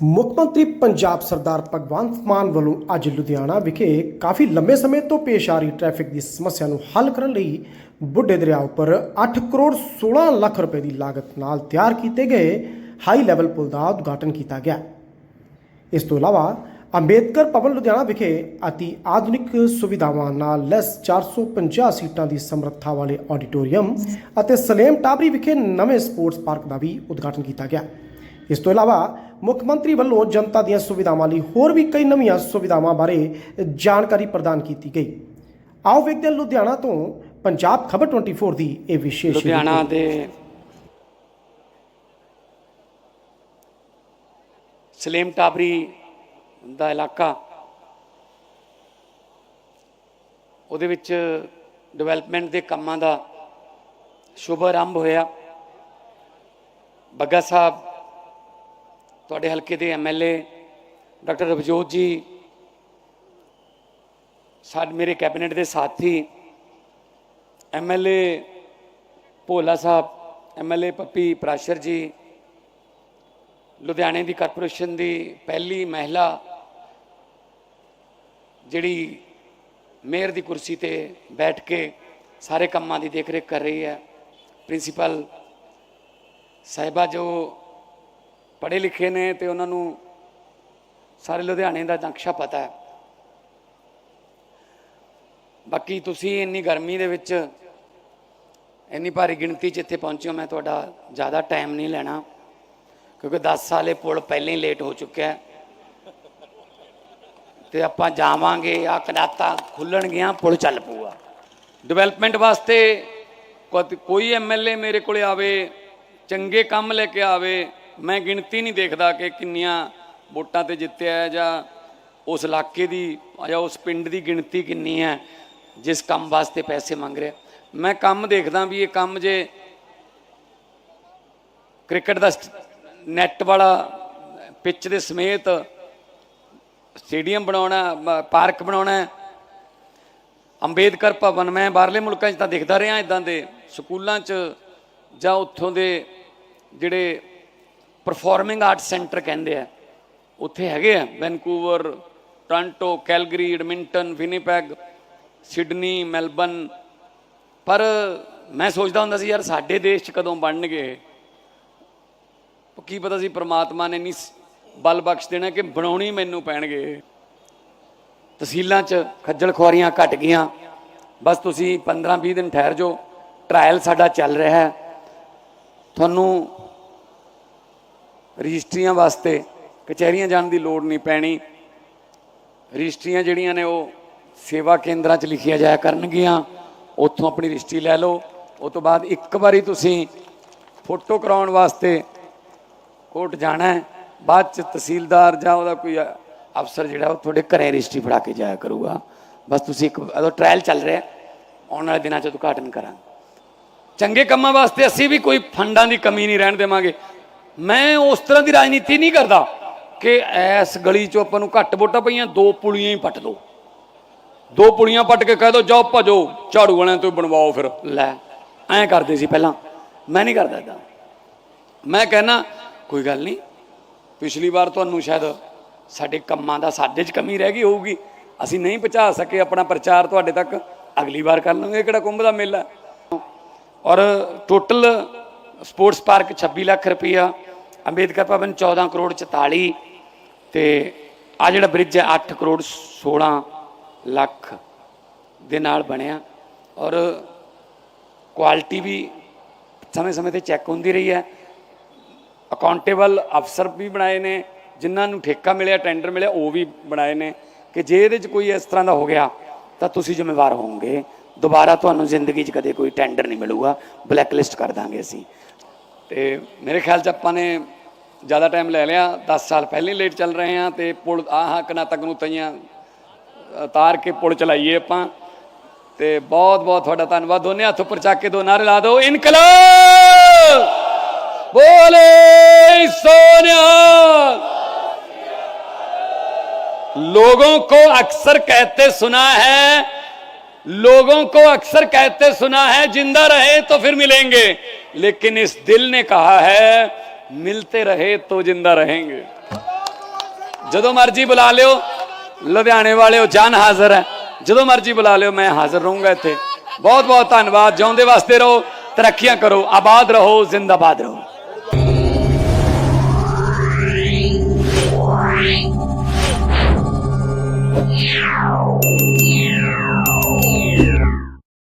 ਮੁੱਖ ਮੰਤਰੀ ਪੰਜਾਬ ਸਰਦਾਰ ਭਗਵੰਤ ਮਾਨ ਵੱਲੋਂ ਅੱਜ ਲੁਧਿਆਣਾ ਵਿਖੇ ਕਾਫੀ ਲੰਬੇ ਸਮੇਂ ਤੋਂ ਪੇਸ਼ ਆ ਰਹੀ ਟ੍ਰੈਫਿਕ ਦੀ ਸਮੱਸਿਆ ਨੂੰ ਹੱਲ ਕਰਨ ਲਈ ਬੁੱਢੇ ਦਰਿਆ ਉੱਪਰ 8 ਕਰੋੜ 16 ਲੱਖ ਰੁਪਏ ਦੀ ਲਾਗਤ ਨਾਲ ਤਿਆਰ ਕੀਤੇ ਗਏ ਹਾਈ ਲੈਵਲ ਪੁਲ ਦਾ ਉਦਘਾਟਨ ਕੀਤਾ ਗਿਆ। ਇਸ ਤੋਂ ਇਲਾਵਾ ਅੰਬੇਦਕਰ ਭਵਨ ਲੁਧਿਆਣਾ ਵਿਖੇ ਅਤੀ ਆਧੁਨਿਕ ਸੁਵਿਧਾਵਾਂ ਨਾਲ ਲੈਸ 450 ਸੀਟਾਂ ਦੀ ਸਮਰੱਥਾ ਵਾਲੇ ਆਡੀਟੋਰੀਅਮ ਅਤੇ ਸਲੇਮ ਟਾਬਰੀ ਵਿਖੇ ਨਵੇਂ ਸਪੋਰਟਸ ਪਾਰਕ ਦਾ ਵੀ ਉਦਘਾਟਨ ਕੀਤਾ ਗਿਆ। ਇਸ ਤੋਂ ਇਲਾਵਾ ਮੁੱਖ ਮੰਤਰੀ ਵੱਲੋਂ ਜਨਤਾ ਦੀਆਂ ਸੁਵਿਧਾਵਾਂ ਲਈ ਹੋਰ ਵੀ ਕਈ ਨਵੀਆਂ ਸੁਵਿਧਾਵਾਂ ਬਾਰੇ ਜਾਣਕਾਰੀ ਪ੍ਰਦਾਨ ਕੀਤੀ ਗਈ। ਆਓ ਵੇਖਦੇ ਹਾਂ ਲੁਧਿਆਣਾ ਤੋਂ ਪੰਜਾਬ ਖਬਰ 24 ਦੀ ਇਹ ਵਿਸ਼ੇਸ਼ ਲੁਧਿਆਣਾ ਦੇ ਸਲੇਮ ਟਾਬਰੀ ਦਾ ਇਲਾਕਾ। ਉਹਦੇ ਵਿੱਚ ਡਿਵੈਲਪਮੈਂਟ ਦੇ ਕੰਮਾਂ ਦਾ ਸ਼ੁਭ ਆਰੰਭ ਹੋਇਆ। ਬੱਗਾ ਸਾਹਿਬ ਤੁਹਾਡੇ ਹਲਕੇ ਦੇ ਐਮਐਲਏ ਡਾਕਟਰ ਰਵਜੋਤ ਜੀ, ਸਾਡੇ ਮੇਰੇ ਕੈਬਨਿਟ ਦੇ ਸਾਥੀ ਐਮਐਲਏ ਭੋਲਾ ਸਾਹਿਬ ਐਮਐਲਏ ਪੱਪੀ ਪ੍ਰਾਸ਼ਰ ਜੀ, ਲੁਧਿਆਣੇ ਦੀ ਕਾਰਪੋਰੇਸ਼ਨ ਦੀ ਪਹਿਲੀ ਮਹਿਲਾ, ਜਿਹੜੀ ਮੇਅਰ ਦੀ ਕੁਰਸੀ ਤੇ ਬੈਠ ਕੇ ਸਾਰੇ ਕੰਮਾਂ ਦੀ ਦੇਖਰੇਖ ਕਰ ਰਹੀ ਹੈ। ਪ੍ਰਿੰਸੀਪਲ ਸਾਹਿਬਾ ਜੋ ਪੜ੍ਹੇ ਲਿਖੇ ਨੇ ਤੇ ਉਹਨਾਂ ਨੂੰ ਸਾਰੇ ਲੁਧਿਆਣੇ ਦਾ ਨਕਸ਼ਾ ਪਤਾ ਹੈ। ਬਾਕੀ ਤੁਸੀਂ ਇੰਨੀ ਗਰਮੀ ਦੇ ਵਿੱਚ, ਇੰਨੀ ਭਾਰੀ ਗਿਣਤੀ 'ਚ ਇੱਥੇ ਪਹੁੰਚਿਓ ਮੈਂ ਤੁਹਾਡਾ ਜ਼ਿਆਦਾ ਟਾਈਮ ਨਹੀਂ ਲੈਣਾ, ਕਿਉਂਕਿ 10 ਸਾਲੇ ਪੁਲ ਪਹਿਲਾਂ ਹੀ ਲੇਟ ਹੋ ਚੁੱਕਿਆ ਹੈ। ਤੇ ਆਪਾਂ ਜਾਵਾਂਗੇ ਆ ਕਨਾਤਾ ਖੁੱਲਣਗੀਆਂ ਪੁਲ ਚੱਲ ਪਊਗਾ। ਡਿਵੈਲਪਮੈਂਟ ਵਾਸਤੇ ਕਦ- ਕੋਈ ਐਮਐਲਏ ਮੇਰੇ ਕੋਲੇ ਆਵੇ, ਚੰਗੇ ਕੰਮ ਲੈ ਕੇ ਆਵੇ ਮੈਂ ਗਿਣਤੀ ਨਹੀਂ ਦੇਖਦਾ ਕਿ ਕਿੰਨੀਆਂ ਵੋਟਾਂ ਤੇ ਜਿੱਤਿਆ ਜਾਂ ਉਸ ਇਲਾਕੇ ਦੀ ਜਾਂ ਉਸ ਪਿੰਡ ਦੀ ਗਿਣਤੀ ਕਿੰਨੀ ਹੈ, ਜਿਸ ਕੰਮ ਵਾਸਤੇ ਪੈਸੇ ਮੰਗ ਰਿਹਾ। ਮੈਂ ਕੰਮ ਦੇਖਦਾ ਵੀ ਇਹ ਕੰਮ ਜੇ ਕ੍ਰਿਕਟ ਦਾ ਨੈਟ ਵਾਲਾ ਪਿੱਚ ਦੇ ਸਮੇਤ ਸਟੇਡੀਅਮ ਬਣਾਉਣਾ ਪਾਰਕ ਬਣਾਉਣਾ ਅੰਬੇਦਕਰ ਭਵਨ, ਮੈਂ ਬਾਹਰਲੇ ਮੁਲਕਾਂ 'ਚ ਤਾਂ ਦੇਖਦਾ ਰਿਹਾ ਇਦਾਂ ਦੇ ਸਕੂਲਾਂ 'ਚ ਜਾਂ ਉੱਥੋਂ ਦੇ ਜਿਹੜੇ ਪਰਫਾਰਮਿੰਗ ਆਰਟ ਸੈਂਟਰ ਕਹਿੰਦੇ ਆ। ਉੱਥੇ ਹੈਗੇ ਆ, Vancouver, Toronto, Calgary, Edmonton, Winnipeg, Sydney, Melbourne. ਪਰ ਮੈਂ ਸੋਚਦਾ ਹੁੰਦਾ ਸੀ, ਯਾਰ ਸਾਡੇ ਦੇਸ਼ 'ਚ ਕਦੋਂ ਬਣਨਗੇ? ਕੀ ਪਤਾ ਸੀ ਪ੍ਰਮਾਤਮਾ ਨੇ ਨਹੀਂ ਬਲ ਬਖਸ਼ ਦੇਣਾ ਕਿ ਬਣਾਉਣੀ ਮੈਨੂੰ ਪੈਣਗੇ। ਤਹਿਸੀਲਾਂ 'ਚ ਖੱਜਲ ਖੁਆਰੀਆਂ ਘਟ ਗਈਆਂ। ਬਸ ਤੁਸੀਂ 15-20 ਦਿਨ ਠਹਿਰ ਜਾਓ। ਟ੍ਰਾਇਲ ਸਾਡਾ ਚੱਲ ਰਿਹਾ ਹੈ। ਤੁਹਾਨੂੰ ਰਜਿਸਟਰੀਆਂ ਵਾਸਤੇ ਕਚਹਿਰੀਆਂ ਜਾਣ ਦੀ ਲੋੜ ਨਹੀਂ ਪੈਣੀ। ਰਜਿਸਟਰੀਆਂ ਜਿਹੜੀਆਂ ਨੇ ਉਹ ਸੇਵਾ ਕੇਂਦਰਾਂ 'ਚ ਲਿਖੀਆਂ ਜਾਇਆ ਕਰਨਗੀਆਂ। ਉੱਥੋਂ ਆਪਣੀ ਰਜਿਸਟਰੀ ਲੈ ਲਓ। ਉਸ ਤੋਂ ਬਾਅਦ ਇੱਕ ਵਾਰੀ ਤੁਸੀਂ ਫੋਟੋ ਕਰਾਉਣ ਵਾਸਤੇ ਕੋਰਟ ਜਾਣਾ ਹੈ। ਬਾਅਦ ਚ ਤਹਿਸੀਲਦਾਰ ਜਾਂ ਉਹਦਾ ਕੋਈ ਅਫਸਰ ਜਿਹੜਾ ਉਹ ਤੁਹਾਡੇ ਘਰੇ ਰਜਿਸਟਰੀ ਫੜਾ ਕੇ ਜਾਇਆ ਕਰੂਗਾ। ਬਸ ਤੁਸੀਂ ਇੱਕ ਉਹਦਾ ਟ੍ਰਾਇਲ ਚੱਲ ਰਿਹਾ ਆਉਣ ਵਾਲੇ ਦਿਨਾਂ ਚ ਉਦਘਾਟਨ ਕਰਾਂਗੇ। ਚੰਗੇ ਕੰਮਾਂ ਵਾਸਤੇ ਅਸੀਂ ਵੀ ਕੋਈ ਫੰਡਾਂ ਦੀ ਕਮੀ ਨਹੀਂ ਰਹਿਣ ਦੇਵਾਂਗੇ। ਮੈਂ ਉਸ ਤਰ੍ਹਾਂ ਦੀ ਰਾਜਨੀਤੀ ਨਹੀਂ ਕਰਦਾ ਕਿ ਐਸ ਗਲੀ ਚੋਂ ਆਪਾਂ ਨੂੰ ਘੱਟ ਵੋਟਾਂ ਪਈਆਂ, ਦੋ ਪੁਲੀਆਂ ਹੀ ਪੱਟ ਦੋ। ਦੋ ਪੁਲੀਆਂ ਪੱਟ ਕੇ ਕਹਿ ਦੋ, ਜਾਓ ਭਜੋ, ਝਾੜੂ ਵਾਲਿਆਂ ਤੋਂ ਬਣਵਾਓ ਫਿਰ। ਲੈ, ਐਂ ਕਰਦੇ ਸੀ ਪਹਿਲਾਂ। ਮੈਂ ਨਹੀਂ ਕਰਦਾ ਇਦਾਂ ਮੈਂ ਕਹਿਣਾ ਕੋਈ ਗੱਲ ਨਹੀਂ, ਪਿਛਲੀ ਵਾਰ ਤੁਹਾਨੂੰ ਸ਼ਾਇਦ ਸਾਡੇ ਕੰਮਾਂ ਦਾ ਸਾਡੇ 'ਚ ਕਮੀ ਰਹਿ ਗਈ ਹੋਊਗੀ। ਅਸੀਂ ਨਹੀਂ ਪਹੁੰਚਾ ਸਕੇ ਆਪਣਾ ਪ੍ਰਚਾਰ ਤੁਹਾਡੇ ਤੱਕ। ਅਗਲੀ ਵਾਰ ਕਰ ਲਾਂਗੇ ਕਿਹੜਾ ਕੁੰਭ ਦਾ ਮੇਲਾ ਔਰ ਟੋਟਲ ਸਪੋਰਟਸ ਪਾਰਕ 26 ਲੱਖ ਰੁਪਈਆ। ਅੰਬੇਦਕਰ ਭਵਨ 14 ਕਰੋੜ 44 ਤੇ ਆ ਜਿਹੜਾ ਬ੍ਰਿਜ ਹੈ 8 ਕਰੋੜ 16 ਲੱਖ ਦੇ ਨਾਲ ਬਣਿਆ ਔਰ ਕੁਆਲਿਟੀ ਵੀ ਸਮੇਂ-ਸਮੇਂ ਤੇ ਚੈੱਕ ਹੁੰਦੀ ਰਹੀ ਹੈ। ਅਕਾਊਂਟੇਬਲ ਅਫਸਰ ਵੀ ਬਣਾਏ ਨੇ, ਜਿਨ੍ਹਾਂ ਨੂੰ ਠੇਕਾ ਮਿਲਿਆ ਟੈਂਡਰ ਮਿਲਿਆ, ਉਹ ਵੀ ਬਣਾਏ ਨੇ ਕਿ ਜੇ ਇਹਦੇ 'ਚ ਕੋਈ ਇਸ ਤਰ੍ਹਾਂ ਦਾ ਹੋ ਗਿਆ, ਤਾਂ ਤੁਸੀਂ ਜ਼ਿੰਮੇਵਾਰ ਹੋਵੋਗੇ। ਦੁਬਾਰਾ ਤੁਹਾਨੂੰ ਜ਼ਿੰਦਗੀ 'ਚ ਕਦੇ ਕੋਈ ਟੈਂਡਰ ਨਹੀਂ ਮਿਲੂਗਾ। ਬਲੈਕ ਲਿਸਟ ਕਰ ਦਾਂਗੇ ਅਸੀਂ। ਤੇ ਮੇਰੇ ਖਿਆਲ 'ਚ ਆਪਾਂ ਨੇ ਜ਼ਿਆਦਾ ਟਾਈਮ ਲੈ ਲਿਆ 10 ਸਾਲ ਪਹਿਲਾਂ ਹੀ ਲੇਟ ਚੱਲ ਰਹੇ ਹਾਂ ਤੇ ਪੁਲ ਆਹ ਕਨਾ ਤੱਕ ਨੂੰ ਤਈਆਂ ਉਤਾਰ ਕੇ ਪੁਲ ਚਲਾਈਏ ਆਪਾਂ ਤੇ ਬਹੁਤ ਬਹੁਤ ਤੁਹਾਡਾ ਧੰਨਵਾਦ ਦੋਨੇ ਹੱਥ ਉੱਪਰ ਚੱਕ ਕੇ ਦੋ ਨਾਰੇ ਲਾ ਦਿਓ ਇਨਕਲਾਬ बोले सोनिया लोगों को अक्सर कहते सुना है लोगों को अक्सर कहते सुना है जिंदा रहे तो फिर मिलेंगे लेकिन इस दिल ने कहा है ਮਿਲਤੇ ਰਹੇ ਤੋ ਜਿੰਦਾ ਰਹੇਗੇ। ਜਦੋਂ ਮਰਜ਼ੀ ਬੁਲਾ ਲਿਓ, ਲੁਧਿਆਣੇ ਵਾਲਿਓ ਜਾਨ ਹਾਜ਼ਰ ਹੈ। ਜਦੋਂ ਮਰਜ਼ੀ ਬੁਲਾ ਲਿਓ, ਮੈਂ ਹਾਜ਼ਰ ਰਹੂੰਗਾ ਇੱਥੇ। ਬਹੁਤ ਬਹੁਤ ਧੰਨਵਾਦ, ਜਿਉਂਦੇ ਵਾਸਤੇ ਰਹੋ, ਤਰੱਕੀਆਂ ਕਰੋ, ਆਬਾਦ ਰਹੋ, ਜ਼ਿੰਦਾਬਾਦ ਰਹੋ।